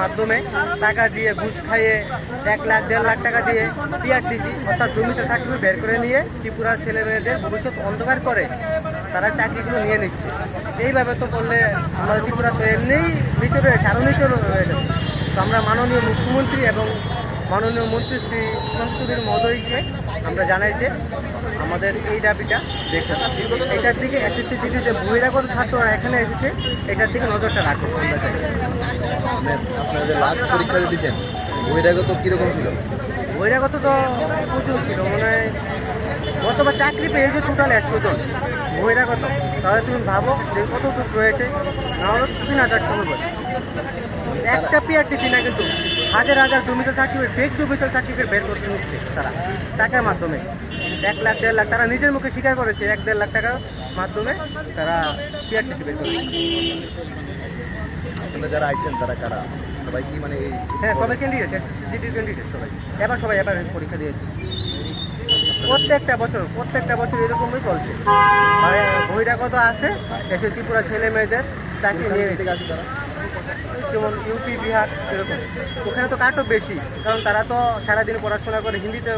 মাধ্যমে টাকা দিয়ে ঘুষ খাইয়ে এক লাখ, দেড় লাখ টাকা দিয়ে পিআরটিসি, অর্থাৎ জমিতে চাকরি বের করে নিয়ে ত্রিপুরার ছেলে মেয়েদের ভবিষ্যৎ অন্ধকার করে তারা চাকরিগুলো নিয়ে নিচ্ছে। এইভাবে তো করলে আমাদের ত্রিপুরা তো এমনিই নিচে রয়েছে আরও নিচে রয়ে যাবে তো আমরা মাননীয় মুখ্যমন্ত্রী এবং মাননীয় মন্ত্রী শ্রী সংস্কৃতির মহোদয়কে আমরা জানাই যে আমাদের এই দাবিটা দেখতে এটার দিকে এসএসসি দিকে যে বহিরাগত ছাত্ররা এখানে এসেছে এটার দিকে নজরটা রাখো। আমরা চাই মানে আপনারা যে লাস্ট পরীক্ষা দিয়েছেন বহিরাগত কীরকম ছিল? বহিরাগত তো প্রচুর ছিল মানে গতবার চাকরি পেয়েছে টোটাল একশো জন বহিরাগত তাহলে তুমি ভাবো যে কতটুকু রয়েছে? নাহলে তিন হাজার টাকা বলে। একটা পিআরটিসি না কিন্তু হাজার হাজার জমিতে সার্টিফিকেট ফেক জমিতে সার্টিফিকেট বের করতে হচ্ছে তারা টাকার মাধ্যমে। এক লাখ দেড় লাখ তারা নিজের মুখে স্বীকার করেছে এক দেড় লাখ টাকার মাধ্যমে তারা পিআরটিসি বের করেছে যারা আইছেন তারা কারা? সবাই কি মানে হ্যাঁ সবাই ক্যান্ডিডেট ক্যান্ডিডেট সবাই। এবার সবাই এবার পরীক্ষা দিয়েছে। প্রত্যেকটা বছর প্রত্যেকটা বছর এরকমই চলছে। মানে বহিরাগত আসে এসে ত্রিপুরা ছেলে মেয়েদের চাকরি নিয়ে যেমন ইউপি বিহার এরকম। ওখানে তো কাটও বেশি কারণ তারা তো সারাদিন পড়াশোনা করে হিন্দিতে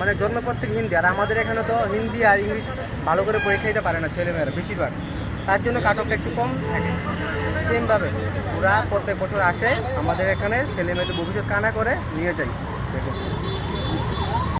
মানে জন্মপর থেকে হিন্দি আর আমাদের এখানে তো হিন্দি আর ইংলিশ ভালো করে পরীক্ষা দিতে পারে না ছেলেমেয়েরা বেশিরভাগ। তার জন্য কাটকটা একটু কম থাকে। সেমভাবে ওরা প্রত্যেক বছর আসে আমাদের এখানে ছেলে মেয়েদের ভবিষ্যৎ কানা করে নিয়ে যায়। দেখুন